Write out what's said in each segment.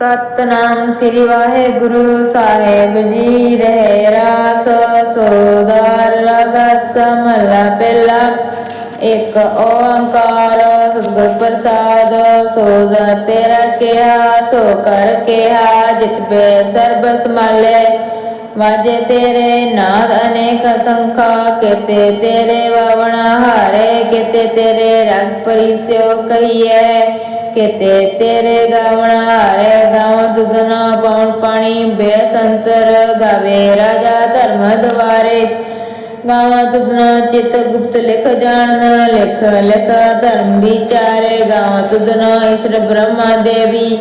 ਸਤਨਾਮ ਸ੍ਰੀ ਵਾਹਿਗੁਰੂ ਸਾਹਿਬ ਜੀ, ਰਹਿ ਰਾਸ ਸੋਦਾਰ ਰਗਸ ਮਹਲਾ ਪਹਿਲਾ ਇੱਕ ਓੰਕਾਰ ਸਤਿਗੁਰ ਪ੍ਰਸਾਦ, ਸੋਦਾ ਤੇਰਾ ਕਿਹਾ ਸੋ ਕਰ ਕਿਹਾ, ਜਿਤ ਪੇ ਸਰਬ ਸਮਾਲੇ ਵਾਜੇ ਤੇਰੇ ਨਾਦ ਅਨੇਕ ਸੰਖਾ, ਕਿਤੇ ਤੇਰੇ ਵਾਵਣਾ ਹਾਰੇ, ਕਿਤੇ ਤੇਰੇ ਰਗ ਪਰਿਸਿਓ ਕਹੀਏ ਕਿਤੇ ਤੇਰੇ ਗਾਵਣਾ ਹਾਰੇ ਗਾਵ ਤੁਧਨਾ ਪਵਨ ਪਾਣੀ, ਬੇਸੰਤਰ ਗਾਵੇ ਰਾਜਾ ਧਰਮ ਦਵਾਰੇ। ਗਾਵਾਂ ਤੁਧਨਾ ਚਿਤ ਗੁਪਤ ਲਿਖ ਜਾਣਨਾ, ਲਿਖ ਲਿਖ ਧਰਮ ਵਿਚਾਰੇ। ਗਾਵਾਂ ਤੁਧਨਾ ਈਸ਼ਰ ਬ੍ਰਹਮਾ ਦੇਵੀ।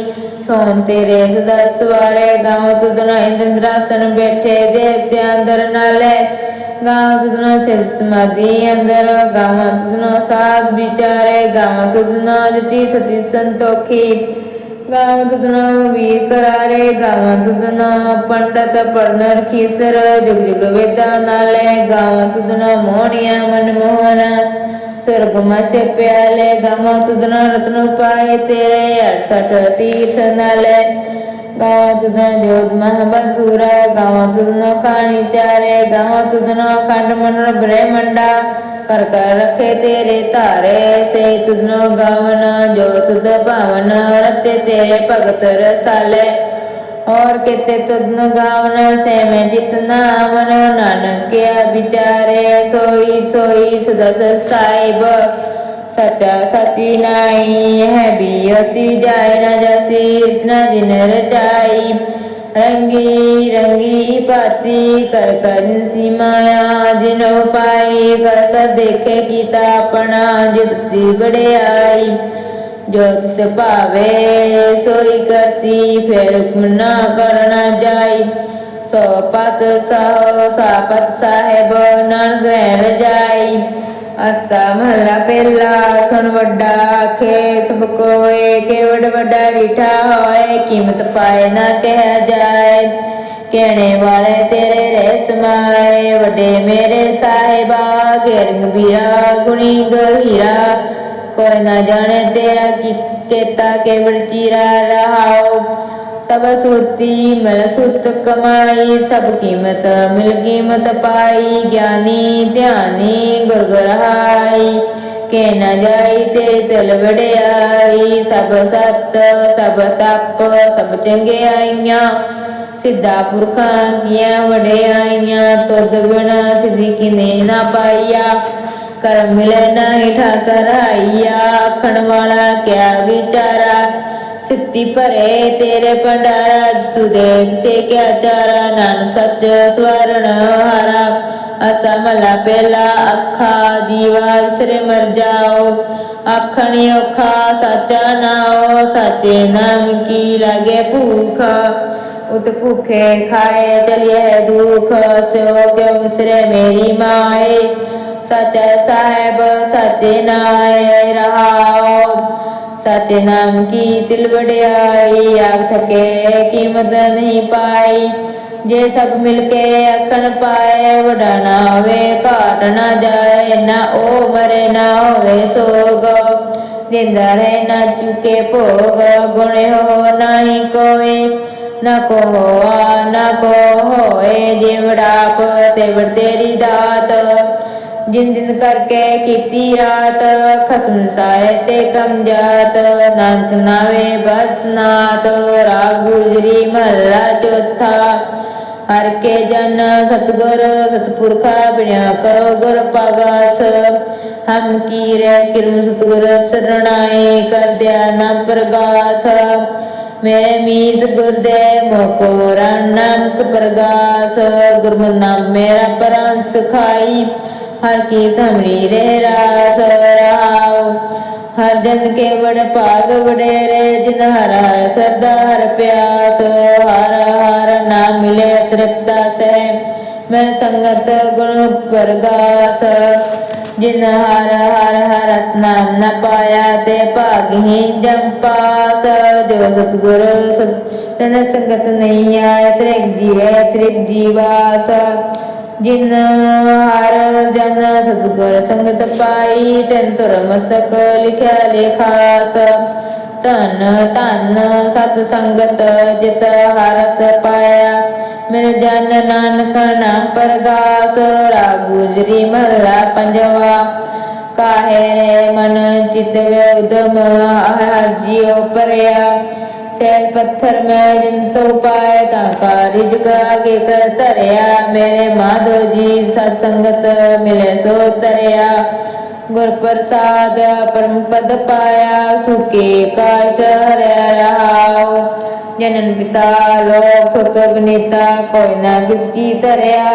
ਸੋਨ ਤੇਰੇ ਸਦਾ ਸਵਾਰੇ ਗਾਵਾਂ ਤੁਧਨਾ ਇੰਦਰਾਸਨ ਬੈਠੇ ਦੇਵਤਿਆਂ ਅੰਦਰ ਨਾਲੇ। ਗਾਵਾਂ ਤੁਧਨਾ ਸਿਰ ਸਮਾਧੀ ਅੰਦਰ, ਗਾਵਾਂ ਤੁਧਨਾ ਸਾਧ ਵਿਚਾਰੇ, ਗਾਵਾਂ ਤੁਧਨਾ ਜਤੀ ਸਤੀ ਸੰਤੋਖੀ। ਗਾਵਾਂ ਤੁਧਨਾ ਵੀਰ ਕਰਾਰੇ, ਗਾਵਾਂ ਤੁਧਨਾ ਪੰਡਤ ਪੜਨ ਰਖੀਸਰ ਜੁਗ ਜੁਗ ਵੇਦਾਂ ਨਾਲੇ, ਗਾਵਾਂ ਤੁਧਨਾ ਮੋਹਣੀਆਂ ਮਨ ਮੋਹਨ ਸੁਰਗ ਮਸੇ ਪਿਆਲੇ ਗਾਵਾਂ ਤੁਧਨਾ ਰਤਨ ਪਾਏ ਤੇਰੇ 68 ਤੀਰਥ ਨਾਲੇ ਗਾਵਾਂ ਤੁਧਨਾ ਜੋਤ ਮਹਾਬਲ ਸੂਰਾ ਗਾਵਾਂ ਤੁਧਨਾ ਕਾਣੀ ਚਾਰੇ ਗਾਵਾਂ ਤੁਧਨਾ ਖੰਡ ਮਨ ਬ੍ਰਹਮੰਡਾ ਕਰ ਕਰ ਰਖੇ ਤੇਰੇ ਧਾਰੇ ਸੇ ਤੁਧਨੋ ਗਾਵਨ ਜੋ ਤੁਧ ਭਾਵਨ ਰਤੇ ਤੇਰੇ ਭਗਤ ਰਸਾਲੇ ਔਰ ਕਿਤੇ ਤੁਧਨ ਗਾਵਨ ਸੇ ਮੈਂ ਜਿਤਨਾ ਮਨ ਨਾਨਕ ਕਿਆ ਵਿਚਾਰੇ ਸੋਈ ਸੋਈ ਸਦਾ ਸਾਹਿਬ। ਸਚਾ ਸਚੀ ਨਾਈ ਹੈ ਵੀ ਅਸੀਂ ਜਾਏ ਨਾ ਜਸੀ ਰਚਨਾ ਜਿਨ ਰਚਾਈ। ਰੰਗੀ ਰੰਗੀ ਬਾਤੀ ਕਰ ਕਰ ਸੀ ਮਾਇਆ, ਜਿਨੋ ਪਾਈ ਕਰ ਕਰ ਦੇਖੇ ਕੀਤਾ ਆਪਣਾ, ਜਿਤ ਸੀ ਬੜਿਆਈ ਜੋ ਤਿਸ ਭਾਵੇ ਸੋਈ ਕਰਸੀ, ਫਿਰ ਹੁਕਮ ਨਾ ਕਰਨਾ ਜਾਈ। ਸੋ ਪਤ ਸਹੋ ਸਾਪਤ ਸਾਹਿਬ, ਨਾਨਕ ਰਹਿ ਰਜਾਈ ਅਸਾ ਮਹਲਾ ਪਹਿਲਾ, ਸੁਣ ਵੱਡਾ ਆਖੇ, ਸਭ ਕੋਏ, ਕੇਵੜ ਵੱਡਾ ਰੀਠਾ ਹੋਏ, ਕੀਮਤ ਪਾਏ ਨਾ ਕਹਿ ਜਾਏ। ਕਹਿਣੇ ਵਾਲੇ ਤੇਰੇ ਰਹਿ ਸਮਾਏ ਵੱਡੇ ਮੇਰੇ ਸਾਹਿਬਾ, ਗਿਰੰਗ ਬੀਰਾ ਗੁਣੀ ਗਹੀਰਾ ਕੋਈ ਨਾ ਜਾਣੇ ਤੇਰਾ ਕੀ ਕੀਤਾ ਕੇਵੜ ਸਭ ਸੁਰਤੀ ਮਿਲ ਸੁਰਤ ਕਮਾਈ ਸਭ ਕੀਮਤ ਮਿਲ ਕੀਮਤ ਪਾਈ ਗਿਆਨੀ ਧਿਆਨੀ ਗੁਰ ਗੁਰਹਾਈ ਕੇ ਨ ਜਾਈ ਤੇਰੇ ਤਿਲ ਵੜਿਆਈ ਸਭ ਸਤ ਸਭ ਤਪ ਸਭ ਚੰਗਿਆਈਆਂ ਸਿੱਧਾ ਪੁਰਖਾਂ ਕੀਆਂ ਵੜਿਆਈਆਂ ਤੁਧ ਬਿਨਾ ਸਿੱਧੀ ਕਿਨੇ ਨਾ ਪਾਈਆ ਕਰਮ ਮਿਲੇ ਨਹੀਂ ਠਾਕਰ ਆਈਆ ਆਖਣ ਵਾਲਾ ਕਿਆ ਵਿਚਾਰਾ ਸਿੱਤੀ ਭਰੇ ਤੇਰੇ ਭੰਡਾਰਾ ਜਿਤੂ ਦੇਖ ਸੇ ਕਿਆ ਚਾਰਾ ਨਾਨਕ ਸੱਚ ਸਵਰਣ ਹਾਰਾ ਅਸਾ ਮਲਾ ਪਹਿਲਾ ਅੱਖਾ ਜੀਵਾ ਵਿਸਰੇ ਮਰ ਜਾਓ ਆਖਣੀ ਔਖਾ ਸਾਚਾ ਨਾਓ ਸਾਚੇ ਨਾਮ ਕੀ ਲਾਗੇ ਭੂਖ ਉਤ ਭੁਖੇ ਖਾਏ ਚਲਿਏ ਹੈ ਦੁਖ ਸੋ ਕਿਉ ਵਿਸਰੇ ਮੇਰੀ ਮਾਏ ਸਚ ਸਾਹਿਬ, ਸਚੇ ਨਾਏ ਰਹਾਓ ਸਚੇ ਨਾਮ ਕੀ ਤਿਲ ਵਡਿਆਈ ਆਖ ਥਕੇ ਕੀਮਤ ਨਹੀਂ ਪਾਈ। ਜੇ ਸਭ ਮਿਲ ਕੇ ਆਖਣ ਪਾਏ, ਵਡਾ ਨਾ ਹੋਵੇ, ਘਾਟ ਨਾ ਜਾਏ, ਨਾ ਉਹ ਮਰੇ, ਨਾ ਹੋਵੇ ਸੋਗ। ਦਿੰਦਾ ਰਹੇ ਨਾ ਚੁਕੇ ਭੋਗ, ਗੁਣੇ ਹੋ ਨਹੀਂ ਕੋਏ। ਨਾ ਕੋ ਹੋਆ, ਨਾ ਕੋ ਹੋਏ ਜਿਵੜਾਪ ਤੇ ਵੜ ਤੇਰੀ ਦਾਤ। ਜਿਨ ਦਿਨ ਕਰਕੇ ਕੀਤੀ ਰਾਤ, ਖਸਮ ਸਾਰੇ ਤੇ ਕਮ ਜਾਤ। ਨਾਨਕ ਨਾਵੇ ਬਸ ਰਾਗ ਗੁਜਰੀ ਮਹਲਾ ਚੌਥਾ। ਹਰ ਕੇ ਜਨ ਸਤਗੁਰ, ਸਤਪੁਰਖਾ ਬਿਨਿਆ ਕਰੋ ਗੁਰ ਪਾਗਾਸ। ਹਮ ਕੀਰੇ ਕਿਰਮ ਸਤਗੁਰ ਸਰਣਾਏ ਕਰਦਿਆ ਨਾ ਪ੍ਰਗਾਸ। ਮੇਰੇ ਮੀਤ ਗੁਰਦੇ ਮੋਕੋ ਨਾਨਕ ਪ੍ਰਗਾਸ। ਗੁਰਮੁ ਨਾਮ ਮੇਰਾ ਪਰਾਂ ਸਖਾਈ। ਹਰ ਕੀ ਧਮਰੀ ਰਹਿ ਰਾਸ ਰਹਾਉ ਹਰ ਜਨ ਕੇ ਬੜ ਭਾਗ ਵਡੇਰੇ ਜਿਨ ਹਰ ਹਰ ਸਰਦਾ ਹਰ ਪਿਆਸ। ਹਰ ਹਰ ਨਾਮ ਮਿਲੇ ਤ੍ਰਿਪਤਾ ਸਹਿ। ਮੈਂ ਸੰਗਤ ਗੁਣ ਪ੍ਰਗਾਸ ਜਿਨ ਹਰ ਹਰ ਹਰ ਨਾਮ ਨ ਪਾਇਆ, ਤੇ ਭਾਗਹੀਨ ਜਮ ਪਾਸ। ਜੋ ਸਤਗੁਰ ਸਤ ਰਣ ਸੰਗਤ ਨਹੀਂ ਆਏ, ਤ੍ਰਿਗ ਜੀਵੇ ਤ੍ਰਿਗ ਜੀਵਾਸ। ਜਿਨ ਹਰ ਜਨ ਸਤਗੁਰ ਸੰਗਤ ਪਾਈ, ਤੈਨ ਤੁਰ ਮਸਤਕ ਲਿਖਿਆ ਲੇਖਾਸ। ਧਨ ਧਨ ਸਤ ਸੰਗਤ ਜਿਤ ਹਰਸ ਪਾਇਆ। ਮੇਰੇ ਜਨ ਨਾਨਕ ਨਾਮ ਪਰਗਾਸ ਰਾਗ ਗੁਜਰੀ ਮਹਲਾ ਪੰਜਵਾ। ਕਾਹੇ ਰੇ ਮਨ ਚਿਤ ਵੇ ਉਦਮ ਹਰ ਹਰ ਜਿਉ ਪਰਿਆ। ਸੈਲ ਪੱਥਰ ਮੈਂ ਜਿੰਤੋ ਪਾਏ ਤਾਂ ਕਾਰਿ ਜਗਾਗੇ ਕਰ ਧਰਿਆ। ਮੇਰੇ ਮਾਧੋ ਜੀ ਸਤ ਸੰਗਤ ਮਿਲੇ ਸੋ ਤਰਿਆ ਗੁਰ ਪ੍ਰਸਾਦ ਪਰਮ ਪਦ ਪਾਇਆ ਸੁਕੇ ਕਾਟ ਹਰਿਆ ਰਹਾਉ। ਜਨਨ ਪਿਤਾ ਲੋਕ ਸੁਤ ਬਨੀਤਾ, ਕੋਈ ਨਾ ਕਿਸ ਕੀ ਧਰਿਆ।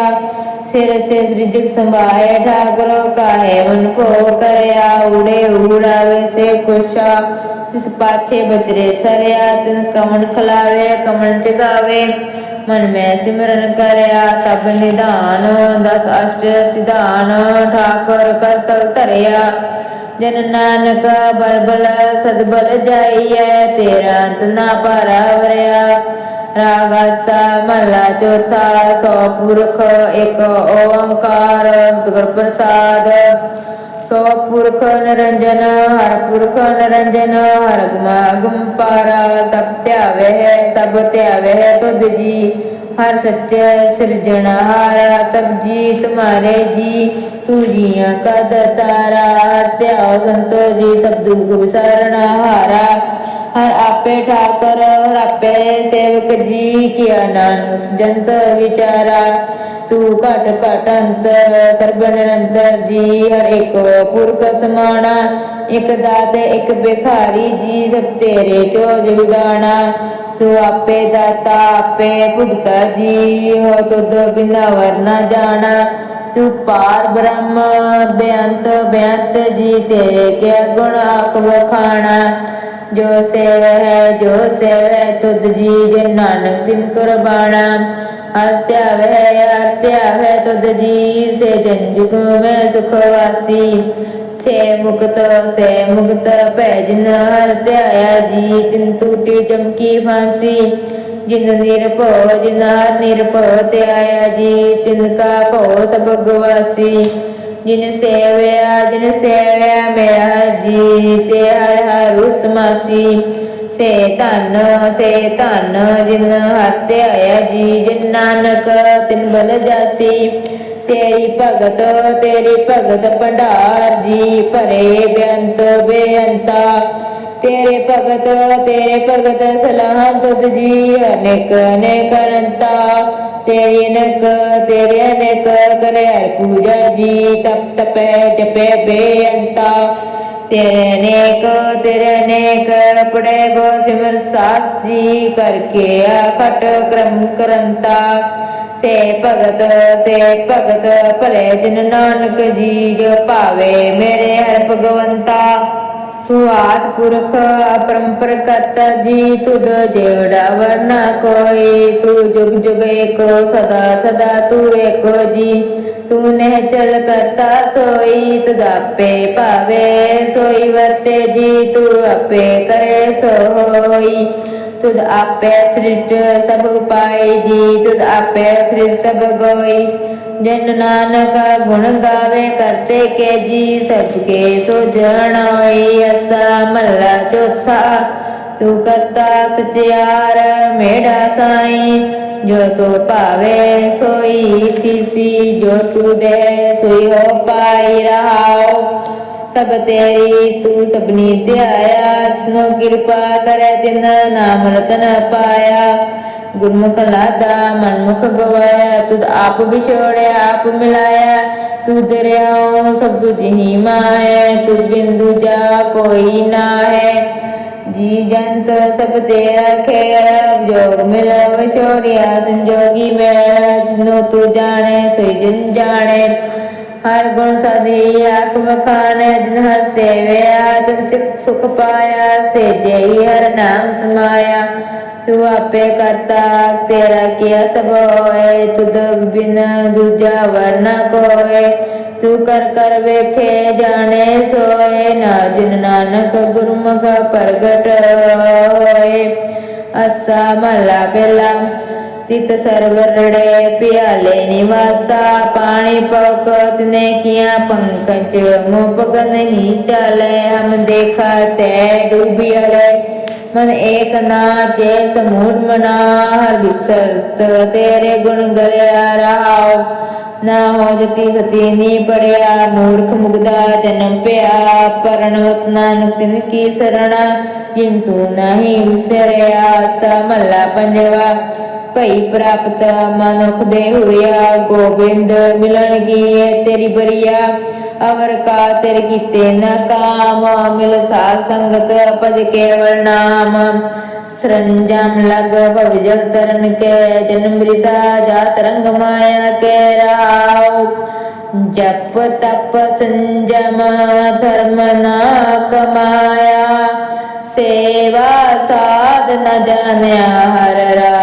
ਸਿਰ ਸੇ ਰਿਜਕ ਸੰਭਾਏ, ਠਾਕਰੋ ਕਾਹੇ ਮਨ ਕੋ ਕਰਿਆ ਉੜੇ ਉੜਾਵੇ ਸੇ ਕੁਸ਼ਾ ਤਿਸ ਪਾਛੇ ਬਚਰੇ ਸਰਿਆ, ਤਿਨ ਕਮਨ ਖਲਾਵੇ ਕਮਨ ਜਗਾਵੇ। ਮਨ ਮੈਂ ਸਿਮਰਨ ਕਰਿਆ, ਸਭ ਨਿਧਾਨ, ਦਸ ਅਸ਼ਟ ਸਿਧਾਨ। ਠਾਕਰ ਕਰਤਲ ਧਰਿਆ, ਜਨ ਨਾਨਕ ਬਲ ਬਲ ਜਾਈਐ, ਤੇਰਾ ਅੰਤ ਨਾ ਪਰਵਰਿਆ ਰਾਗਾਸਾ ਮਹਲਾ ਚੌਥਾ ਸੋ ਪੁਰਖ ਇੱਕ ਓੰਕਾਰ ਗੁਰ ਪ੍ਰਸਾਦ ਸੋ ਪੁਰਖ ਨਿਰੰਜਨ ਹਰ ਪੁਰਖ ਨਿਰੰਜਨ ਹਰ ਗੁਮਾ ਪਾਰਾ ਸਭ ਧਿਆਵੇ ਸਭ ਧਿਆਵੇ ਤੁਧ ਜੀ ਹਰ ਸੱਚੇ ਸਿਰਜਣਹਾਰਾ ਸਭ ਜੀ ਤੁਮਾਰੇ ਜੀ ਤੂ ਜੀਆਂ ਕਦ ਤਾਰਾ ਹਰ ਧਿਆਓ ਸੰਤੋ ਜੀ ਸਭ ਦੁਖ ਵਿਸਰਣਹਾਰਾ ਹਰ ਆਪੇ ਠਾਕਰ, ਹਰ ਆਪੇ ਸੇਵਕ ਜੀ ਕੀਆ ਨਾਨਕ ਜੰਤ ਵਿਚਾਰਾ। ਤੂੰ ਘਟ ਘਟ ਅੰਤਰ, ਸਰਬ ਨਿਰੰਤਰ ਜੀ, ਹਰ ਇੱਕ ਪੁਰਖ ਸਮਾਣਾ। ਇੱਕ ਦਾਤੇ, ਇੱਕ ਬਿਖਾਰੀ ਜੀ, ਸਭ ਤੇਰੇ ਚੋਜ ਵਿਡਾਣਾ। ਤੂੰ ਆਪੇ ਦਾਤਾ, ਆਪੇ ਭੁਗਤਾ ਜੀ, ਹੋ ਤੁਧ ਬਿਨਾ ਵਰਨਾ ਜਾਣਾ। ਤੂੰ ਪਾਰ ਬ੍ਰਹਮ, ਬੇਅੰਤ ਬੇਅੰਤ ਜੀ, ਤੇਰੇ ਕਿਆ ਗੁਣ ਆਪ ਵਖਾਣਾ। ਜੋ ਸੇਵ ਹੈ, ਜੋ ਸੇਵ ਤੁਧ ਜੀ ਜੇ ਨਾਨਕ ਦਿਨ ਕੁਰਬਾਨਾ। ਹਰ ਧਿਆਵ ਹੈ, ਹਰ ਤੁਧ ਜੀ ਸੇ ਜਨ ਜੁਗ ਮੈਂ ਸੁਖ ਵਾਸੀ। ਸੇ ਮੁਕਤ ਸੇ ਮੁਕਤ ਭੈ ਜਿਨ ਹਰ ਧਿਆਇਆ ਜੀ, ਤਿਨ ਟੂਟੀ ਚਮਕੀ ਫਾਂਸੀ। ਜਿਨ ਨਿਰਭਉ, ਜਿਨ ਹਰ ਨਿਰਭਉ ਤੇ ਜੀ, ਤਿਨ ਕਾ ਭਉ ਸਭ ਗਵਾਸੀ। ਜਿਨ ਸੇਵਿਆ ਜਿਨ ਸੇਵਿਆ ਮੇਰਾ ਜੀ ਤੇ ਹਰ ਹਰ ਉਤਮਾਸੀ ਸੇ ਧਨ ਸੇ ਧਨ ਜਿਨ ਹੱਥ ਆਇਆ ਜੀ, ਜਿਨ ਨਾਨਕ ਤਿਨ ਬਲ ਜਾਸੀ। ਤੇਰੀ ਭਗਤ ਤੇਰੀ ਭਗਤ ਭੰਡਾਰ ਜੀ, ਭਰੇ ਬੇਅੰਤ ਬੇਅੰਤਾ। ਤੇਰੇ ਭਗਤ ਤੇਰੇ ਭਗਤ ਸਲਾਹ ਤੁਧ ਜੀ, ਅਨੇਕ ਅਨੇਕ ਅਨੰਤਾ ਤੇਰੀ ਨਕ ਕਰੇ ਪੂਜਾ ਜੀ, ਤਪ ਤਪੈ, ਜਪੈ ਬੇਅੰਤਾ। ਤੇਰੇ ਅਨੇਕ ਤੇਰੇ ਅਨੇਕ ਪੜੇ ਬੋ ਸਿਮਰ ਸਾਸ ਜੀ, ਕਰਕੇ ਆਖਟ ਕਰਮ ਕਰੰਤਾ। ਸੇ ਭਗਤ ਸੇ ਭਗਤ, ਭਲੇ ਜਿਨ ਨਾਨਕ ਜੀ, ਜੋ ਭਾਵੇ ਮੇਰੇ ਹਰ ਭਗਵੰਤਾ। ਤੂੰ ਆਦ ਪੁਰਖ ਅਪਰੰਪਰ ਕਰਤਾ ਜੀ ਤੁਧ ਜਿਹੜਾ ਵਰਨਾ ਕੋਈ, ਤੂੰ ਜੁਗ ਜੁਗ ਏਕੋ, ਸਦਾ ਸਦਾ ਤੂੰ ਏਕੋ ਜੀ। ਤੂੰ ਨਹਿ ਚਲ ਕਰਤਾ ਸੋਈ ਤੁਧ ਭਾਵੇ ਸੋਈ ਵਰਤੇ ਜੀ, ਤੂੰ ਆਪੇ ਕਰੇ ਸੋ ਹੋਈ ਤੁਧ ਆਪੇ ਸ੍ਰਿਟ ਸਭ ਉਪਾਈ ਜੀ ਤੁਧ ਆਪੇ ਸ੍ਰਿਟ ਸਭ ਗੋਈ। ਜਨ ਨਾਨਕ ਗੁਣ ਗਾਵੇ ਕਰਤੇ ਕੇ ਜੀ ਸਭ ਕੇ ਸੋ ਜਣੋਈ ਅਸਾ ਮਹਲਾ ਚੌਥਾ। ਤੂੰ ਕਰਤਾ ਸਚਿਆਰ, ਮੇੜਾ ਸਾਈ, ਜੋ ਤੂੰ ਭਾਵੇ ਸੋਈ ਥੀਸੀ, ਜੋ ਤੂੰ ਦੇ ਸੋਈ ਹੋ ਪਾਈ ਰਹਾਓ ਸਭ ਤੇਰੀ ਤੂੰ ਸਭਨੀ ਧਿਆਇਆ, ਜਿਸਨੋ ਕਿਰਪਾ ਕਰੇ ਤਿਨ ਨਾਮ ਰਤਨ ਪਾਇਆ। ਗੁਰਮੁਖ ਲਾਦਾ, ਮਨਮੁਖ ਗਵਾਇਆ, ਤੁਧ ਆਪ ਵਿਛੋੜਿਆ, ਆਪ ਮਿਲਾਇਆ। ਤੂੰ ਦਰਿਆਓ ਸਭ ਤੁਝ ਹੀ ਤੁਧ ਬਿੰਦੂ ਜਾ ਕੋਈ ਨਾ ਹੈ ਜੀ ਜੰਤ ਸਭ ਤੇਰਾ ਖੇੜ ਜੋਗ ਮਿਲ ਵਿਛੋੜਿਆ ਸੰਜੋਗੀ ਮੇਰਾ ਜਿਨੋ ਤੂੰ ਜਾਣੇ, ਸੋਈ ਜਨ ਜਾਣੇ। ਹਰ ਗੁਣ ਸਦੀ ਆਖ ਵਖਾਣੇ, ਜਿਨ ਹਰ ਸੇਵਿਆ ਤਿਨ ਸਿਖ ਸੁਖ ਪਾਇਆ, ਸੇ ਜਈ ਹਰ ਨਾਮ ਸਮਾਇਆ। ਤੂੰ ਆਪੇ ਕਰਤਾ, ਤੇਰਾ ਕੀਆ ਸਭ ਹੋਏ? ਤੁਧ ਬਿਨ ਦੂਜਾ ਵਰਨਾ ਕੋਏ। ਤੂੰ ਕਰ ਕਰ ਵੇਖੇ, ਜਾਣੇ ਸੋਏ। ਨਾ ਜਿਨ ਨਾਨਕ ਗੁਰਮੁਖ ਪ੍ਰਗਟ ਹੋਏ। ਅਸਾ ਮਹਲਾ ਪਹਿਲਾ ਤਿਤ ਸਰਵਰੜੇ ਪਿਆਲੇ ਨਿਵਾਸਾ। ਪਾਣੀ ਪਲਕ ਤਨੇ ਕੀਆ ਪੰਕਜ ਮੁਪਗ ਨਹੀਂ ਚਲੇ। ਹਮ ਦੇਖਾ ਤੈ ਡੂਬਿਆਲੇ ਮਨ ਏਕ ਨਾਚੇ ਸਮੂੜ ਮਨਾ, ਹਰ ਬਿਸਰਤ ਤੇਰੇ ਗੁਣ ਗਲਿਆ ਰਹਾਉ। ਨਾ ਹੋ ਜਤੀ ਸਤੀ ਨੀ ਪੜਿਆ, ਮੂਰਖ ਮੁਗਦਾ ਜਨਮ ਪਿਆ। ਪਰਣਵਤ ਨਾਨਕ ਤਿਨ ਕੀ ਸਰਣਾ, ਜਿੰਤੂ ਨਹੀਂ ਵਿਸਰਿਆ, ਸਮਲਾ ਪੰਜਵਾ। ਭਈ ਪ੍ਰਾਪਤ ਮਨੁਖ ਦੇ ਹੁਰਿਆ ਗੋਬਿੰਦ ਮਿਲਣ ਤੇਰੀ ਬਰੀਆ। ਅਵਰ ਕਾ ਤੇਰੇ ਕੀਤੇ ਨ ਕਾਮ, ਮਿਲ ਸਾਧ ਸੰਗਤ ਭਜ ਕੇਵਲ ਨਾਮ। ਸਰੰਜਮ ਲਗ ਭਵ ਜਲ ਤਰਨ ਕੇ ਜਨਮ ਮ੍ਰਿਤਾ ਜਾਤ ਰੰਗ ਮਾਇਆ ਕੇ ਰਾਉ। ਜਪ ਤਪ ਸੰਜਮ ਧਰਮ ਨਾ ਕਮਾਇਆ। ਸੇਵਾ ਸਾਧ ਨ ਜਾਣਿਆ ਹਰ ਰਾ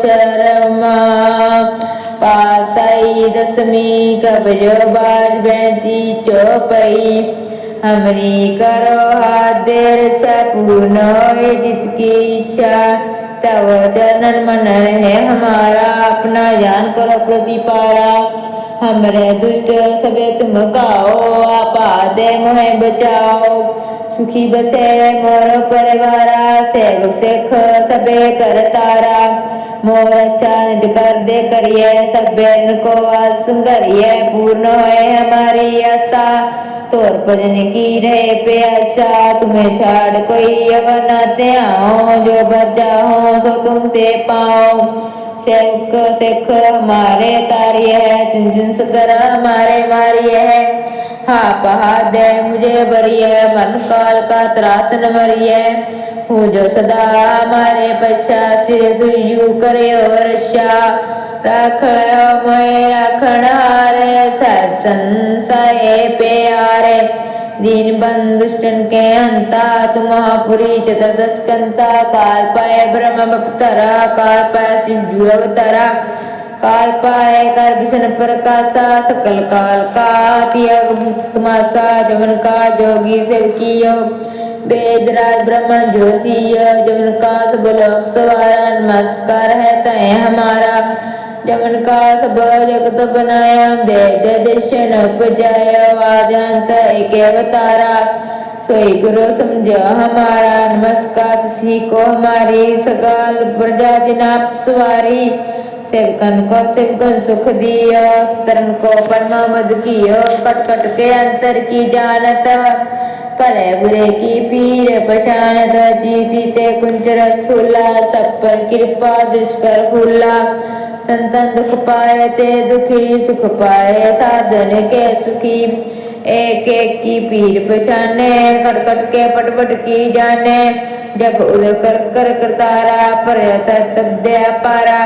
शर्मा पासाई दसमी कबजो बाज बैंती चौपाई हमरी करो हादिर सपूर्ण होए जितकी इच्छा तव चरणन मनन है हमारा अपना जान करो प्रतिपारा हमरे दुष्ट सबे तुम काओ आपा दे मोहे बचाओ सुखी बसे मोर परिवारा सेवक सिख सबे कर तारा मोर अच्छा निज कर दे करिए सबे को संगरिए पूर्ण होए हमारी आशा तोर भजन की रहे प्यासा तुम्हें छाड़ कोई अवन त्याओ जो बचा हो सो तुम ते पाओ सेवक सिख हमारे तारिय है, जिन जिन सदर हमारे मारिय है। हा पहा दे मुझे बरिय मन काल का त्रासन मरिय हूँ। जो सदा हमारे पश्चा सिर तुझू करे और रक्षा। राख मोए राखण हारे सब संसाए प्यारे दीन बंधुष्टन के हंता तुम महापुरी चतुर्दश कंता काल पाए ब्रह्म अवतरा काल पाए शिव जू अवतरा काल पाए कर विष्णु प्रकाशा सकल काल का त्याग मुक्त मासा जमन का जोगी सेव कियो वेदराज ब्रह्म ज्योति जमन का सब लोक सवारा, नमस्कार है तय हमारा। जमन का सब जगत बनाया देव दे दर्शन उपजाय आद्यंत एक अवतारा सोई गुरु समझो हमारा नमस्कार सी को हमारी सकाल प्रजा जिनाप सवारी सेवकन को सेवकन सुख दियो तरन को परमा मद कियो कट कट के अंतर की जानत भले बुरे की पीर पशानत चीटी ते कुंचर स्थूला सब पर कृपा दुष्कर फूला संतन दुख पाए ते दुखी सुख पाए साधन के सुखी एक एक की पीर पछाने कट कट के पट पट की जाने जब उदय कर कर करतारा पर तब दे पारा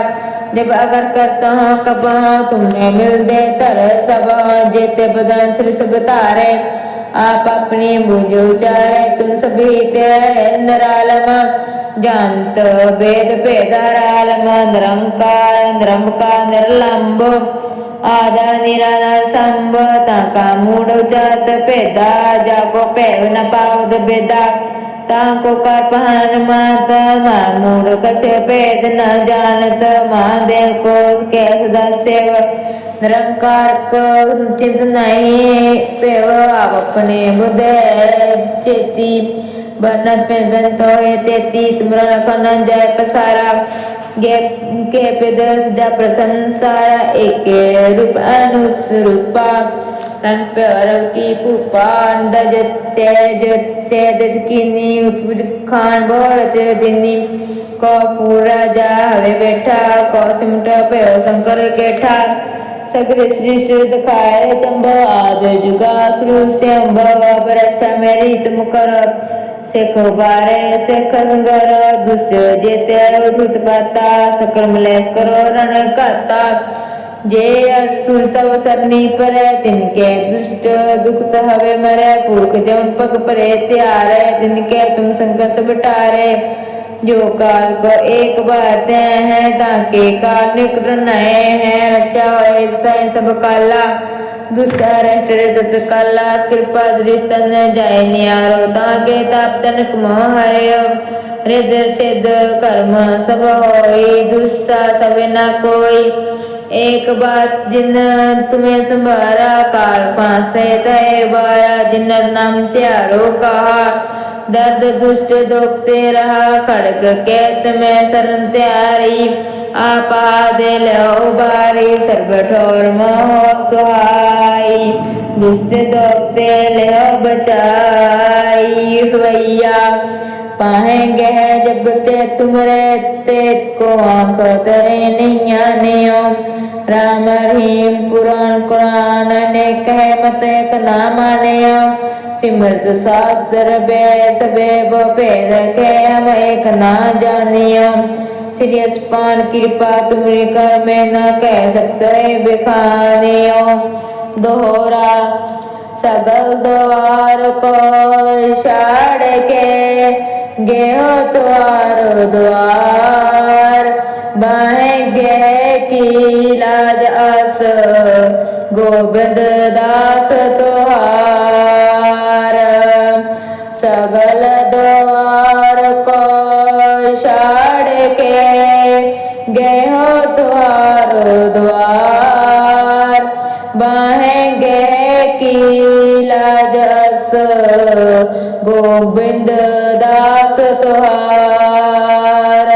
जब अगर करता हूँ कब हूँ तुम्हें मिल दे तर सब जेते बदन सिर सब तारे आप अपनी बुझ उचारे तुम सभी तेरे इंद्रालम जानत भेद भेदारालम निरंकार निरंका निर्लंब आदा निराला संभ ताका मूड जात भेदा जाको पेव न पावद भेदा ताको कर पहन मात मां मूड कसे भेद न जानत महादेव को ਨਿਰੰਕਾਰ ਕ ਚਿੰਤ ਨਹੀਂ ਪੇਵ ਆਪ ਆਪਣੇ ਬੁਦੇ ਚੇਤੀ। ਬਨਤ ਪੇ ਬੰਤੋ ਏ ਤੇਤੀ, ਤੁਮਰਾ ਕਨਨ ਜੈ ਪਸਾਰਾ। ਗੇ ਕੇ ਪੇਦਸ ਜਾ ਪ੍ਰਥਨ ਸਾਰਾ, ਏਕੇ ਰੂਪ ਅਨੁਸ ਰੂਪਾ। ਰੰਗ ਪੇ ਅਰਵ ਕੀ ਭੂਪਾਨ ਦਜਤ ਸੇ ਜਤ ਸੇ ਦਜ ਕੀਨੀ ਉਪਜ ਖਾਨ ਬੋਰਚ ਦਿਨੀ ਕੋ ਪੂਰਾ ਜਾ ਹਵੇ ਬੈਠਾ, ਕੋ ਸਿਮਟ ਪੇ ਸ਼ੰਕਰ ਕੇਠਾ। सगरे सृष्टि दिखाए चंबो आद जुगा श्रु संभव बरच्छा मेरी तुम कर सिख बारे सिख संगर दुष्ट जेते उठुत पाता सकल मलेश करो रण काता ਜੇ ਅਸਤੁ ਤਵ ਸਰਨੀ ਪਰੈ ਤਿਨਕੇ ਦੁਸ਼ਟ ਦੁਖਤ ਹਵੇ ਮਰੈ ਭੂਖ ਜਮ ਪਗ ਪਰੇ ਤਿਆਰੈ ਤਿਨਕੇ ਤੁਮ ਸੰਕਟ ਸਭ ਟਾਰੇ जो काल को एक बाते हैं ताकि काल निकट नए हैं रचा हुए तय सब काला दुष्कर तत्काला कृपा दृष्ट न जाय नियारो ताके ताप तनक मोहरे हृद सिद्ध कर्म सब होई दुस्सा सब न कोई एक बात जिन तुम्हें संभारा काल पास तय बारा जिन नाम त्यारो कहा दर्द दुष्ट दोखते रहा, खड़ग कैत में शरण त्यारी आपा दे लो बारी सर्व ठोर मोह सुहाई दुष्ट दोखते ले बचाई, सवैया। पाएँगे है जब ते तुम रहते, को आँख तरे नहीं आने राम रहीम पुराण कुरान ने कहे मत एक ना माने सिमरत शास्त्र बे सबे भेद के एक ना जानियो श्री अस्पान कृपा तुम्हारी कर में न कह सकते बिखानियो दोहरा सगल द्वार को छाड़ के गेहो द्वार द्वार। बाहें गे की लाज आस, गोविंद ਗੋਬਿੰਦ ਦਾਸ ਤੁਹਾਰ।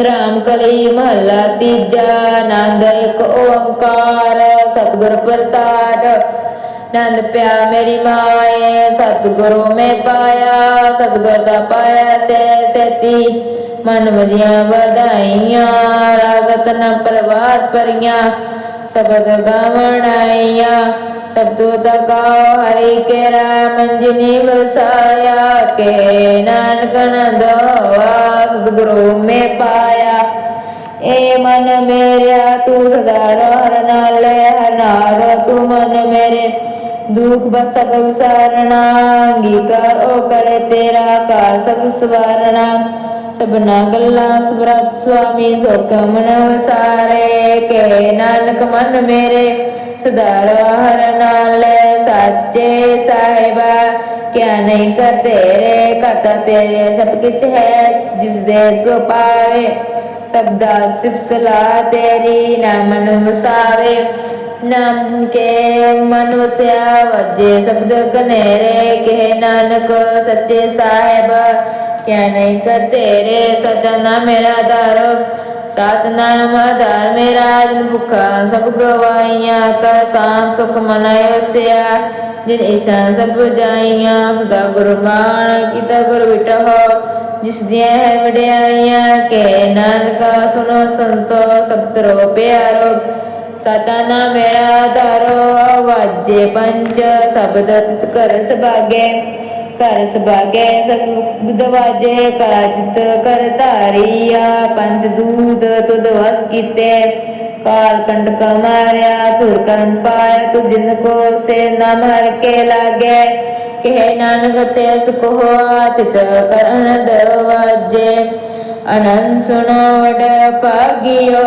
RAM ਕਲੀ ਮਹਲਾ ਤੀਜਾ, ਆਨੰਦ ਇੱਕ ਓੰਕਾਰ। ਸਤਿਗੁਰ ਪ੍ਰਸਾਦ ਨੰਦ ਪਿਆ ਮੇਰੀ ਮਾਏ। ਸਤਿਗੁਰੂ ਮੈਂ ਪਾਇਆ, ਸਤਿਗੁਰ ਦਾ ਪਾਇਆ ਸੇ ਸੇਤੀ। ਮਨ ਵਜੀਆਂ ਵਧਾਈਆਂ, ਰਾਗਤ ਨ ਪ੍ਰਵਾਦ ਪਰੀਆਂ। ਸਬਦ ਗਾਵਣ ਆਈਆਂ। ਸਬਦੋ ਦਾ ਗਾਓ ਹਰੀ ਕੇ ਰਾਮ ਮੰਜਨੀ ਵਸਾਇਆ ਕੇ ਨਾਨਕ ਨੰਦ ਹੋਆ ਸਤਿਗੁਰੂ ਮੈਂ ਪਾਇਆ। ਏ ਮਨ ਮੇਰਿਆ, ਤੂੰ ਸਦਾ ਰਹਿ ਨਾਲ ਹਰ ਨਾਲ ਤੂੰ ਮਨ ਮੇਰੇ। ਦੁਖ ਬਸ ਸਭ ਵਿਸਾਰਣਾ ਅੰਗੀਕਾਰ ਉਹ ਕਰੇ ਤੇਰਾ ਕਾਲ ਸਭ ਸਵਾਰਣਾ ਸਭਨਾ ਗੱਲਾਂ ਸੁਭਰਤ ਸੁਆਮੀ ਸੋਖ ਮਨ ਵਸਾਰੇ, ਕੇ ਨਾਨਕ ਮਨ ਮੇਰੇ। ਸਦਾਰ ਹਰ ਨਾਲ ਸਾਚੇ ਸਾਹਿਬਾ। ਕਿਆ ਨਹੀਂ ਕਰ ਤੇਰੇ ਕਤਾ ਤੇਰੇ ਸਭ ਕੁਛ ਹੈ, ਜਿਸ ਦੇ ਸੋ ਪਾਵੇ। ਸਬਦਾ ਸਿਫਸਲਾ ਤੇਰੀ ਨਾਮਨ ਵਸਾਵੇ। ਨਾਮ ਕੇ ਮਨ ਵਸਿਆ, ਵਜੇ ਸ਼ਬਦ ਕਨੇਰੇ ਕਹੇ ਨਾਨਕ, ਸੱਚੇ ਸਾਹਿਬ। ਕਿਆ ਨਹੀਂ ਕਰ ਤੇਰੇ, ਸਚਾ ਨਾਮ ਮੇਰਾ ਦਰ ਸਤਨਾਮ ਆਧਾਰ ਮੇਰਾ ਭੁਖਾ ਸਭ ਗਵਾਈਆਂ ਕਰ ਸਾਮ ਸੁਖ ਮਨਾਇ ਵਸਿਆ। ਜਿਨ ਇਸ਼ਾਨ ਸਭ ਜਾਈਆਂ ਸਦਾ ਗੁਰਬਾਣ ਕੀਤਾ ਗੁਰ ਵਿਟਹੁ ਜਿਸ ਦੀਆਂ ਹੈ ਵਡਿਆਈਆਂ, ਕੇ ਨਾਨਕਾ ਸੁਨੋ ਸੰਤੋ, ਸਭ ਪਿਆਰੋ। ਸਚਾ ਨਾਮ ਮੇਰਾ ਧਰੋ ਵਾਜੇ ਪੰਜ, ਸ਼ਬਦ ਤਿਤ ਕਰ ਸਭਾਗੇ। ਘਰ ਸਭਾਗੇ ਸਭ ਵਾਜੇ ਕਲਾ ਕਰ ਧਾਰੀਆ, ਪੰਜ ਦੂਤ ਤੁਧ ਵਸ ਕੀਤੇ। ਕਾਲ ਕੰਡਕ ਮਾਰਿਆ, ਧੁਰ ਕਰਨ ਪਾਇਆ ਤੁ ਜਿਨ ਕੋ ਸੇ ਨਾਮ ਹਰ ਕੇ ਲਾਗੇ। ਕਹੇ ਨਾਨਕ ਤੇ ਸੁਖ ਹੋਆ, ਤਿਤ ਕਰਨ ਦਵਾਜੇ। ਅਨੰਦ ਸੁਨੋ ਵਡ ਭਾਗਿਓ,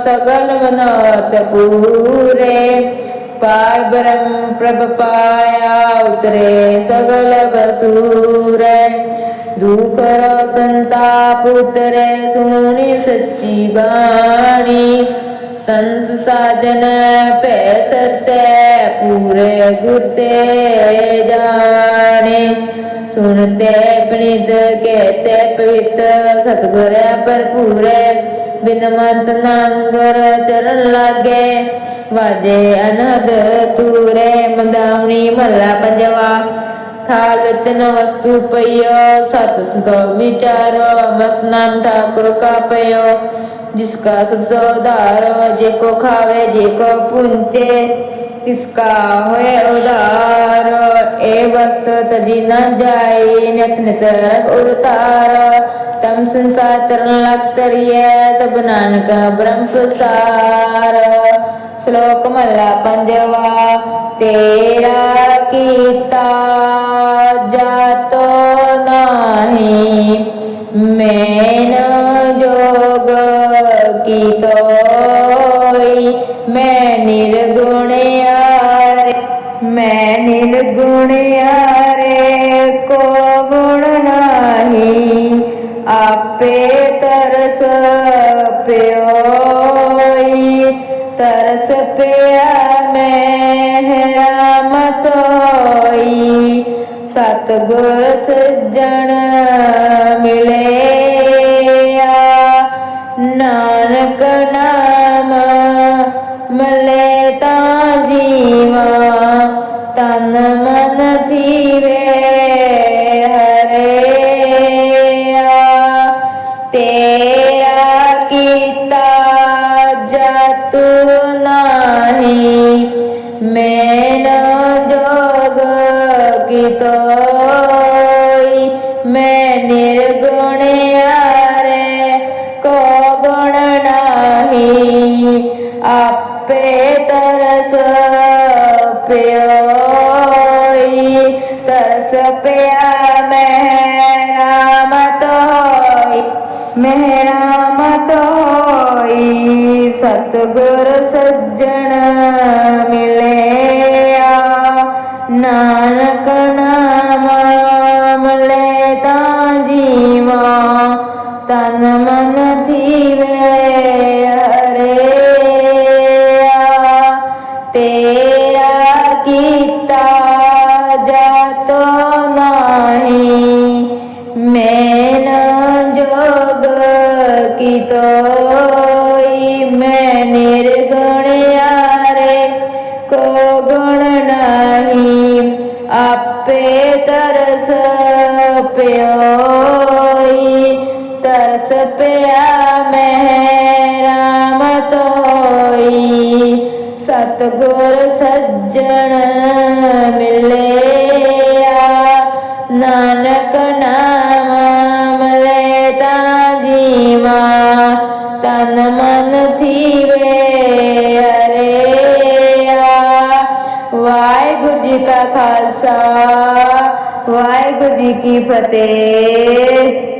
ਸਗਲ ਮਨੋਤ ਪੂਰੇ। ਪਾਰ ਬ੍ਰਹਮ ਪ੍ਰਭ ਪਾਇਆ ਉਤਰੇ ਸਗਲ ਬਸੂਰੇ ਦੁਖ ਰੋ ਸੰਤਾਪ ਉਤਰੇ ਸੁਣੀ ਸੱਚੀ ਬਾਣੀ ਸੰਤ ਸਾਜਨ ਭੈ ਸਰਸੈ ਪੂਰੇ ਗੁਰ ਤੇ ਜਾਣੇ ਸੁਣਤੇ ਪ੍ਰੀਤ ਕਹਤੇ ਪਵਿੱਤ ਸਤਗੁਰ ਭਰਪੂਰੇ ਬਿਨ ਨਾਂਗਰ ਚਰਨ ਲਾਗੇ। ਵਾਜੇ ਅਨਹਦ ਤੂਰੇ ਮੰਦਾਵਣੀ ਮਹਲਾ ਪੰਜਵਾ। ਥਾਲ ਵਿੱਚ ਵਸਤੂ ਪਈਓ, ਸਤ ਸੰਤੋਖ ਵਿਚਾਰੋ ਮਤ ਨਾਮ ਠਾਕੁਰ ਕਾ ਪਈਓ ਜਿਸਕਾ ਸਭ ਸੋਧਾਰੋ ਜੇ ਕੋ ਖਾਵੇ, ਜੇ ਕੋ ਪੁੰਚੇ। ਤਿਸਕਾ ਹੋਏ ਉਧਾਰ ਏ ਵਸਤੁ ਤਜੀ ਨ ਜਾਈ, ਨਿਤ ਨਿਤ ਰਖ ਉਰਤਾਰ ਤਮ ਸੰਸਾਰ ਚਰਨ ਲਗ ਤਰੀਐ ਸਭ ਨਾਨਕ ਬ੍ਰਹਮ ਪ੍ਰਸਾਰ। ਸ਼ਲੋਕ ਮਹਲਾ ਪੰਜਵਾ, ਤੇਰਾ ਕੀਤਾ ਜਾਤੋ ਸਤਗੁਰ ਸੱਜਣ ਮਿਲਿਆ। ਨਾਨਕ ਨਾਮ ਮਲੇ ਤਾਂ ਜੀਵਾ, ਤਨ ਮਨ ਥੀਵੇ ਹਰਿਆ। ਤੇਰਾ ਕੀਤਾ ਜਤੁ ਨਾਹੀ ਮੈਨ ਜੋਗ ਕੀਤੋਈ ਆਪੇ ਤਰਸ ਪਿਓਈ। ਤਰਸ ਪਿਆ ਮੈਂ ਰਾਮਤ ਹੋਈ ਮੈਂ ਰਾਮਤ ਹੋਈ ਸਤਗੁਰ ਸੱਜਣ ਤਰਸ ਪਿਓਈ, ਤਰਸ ਪਿਆ ਮੈਂ ਰਾਮ ਹੋਈ ਸਤਗੁਰ ਸੱਜਣ ਮਿਲਿਆ, ਨਾਨਕ ਨਾਮ ਮਲੇ ਤਾਂ ਜੀਵਾ। ਤਨ ਮਨ ਥੀਵੇ ਅਰੇ ਵਾਹਿਗੁਰੂ ਜੀ ਕਾ ਖਾਲਸਾ। ਜੀ ਕੀ ਫਤਿਹ।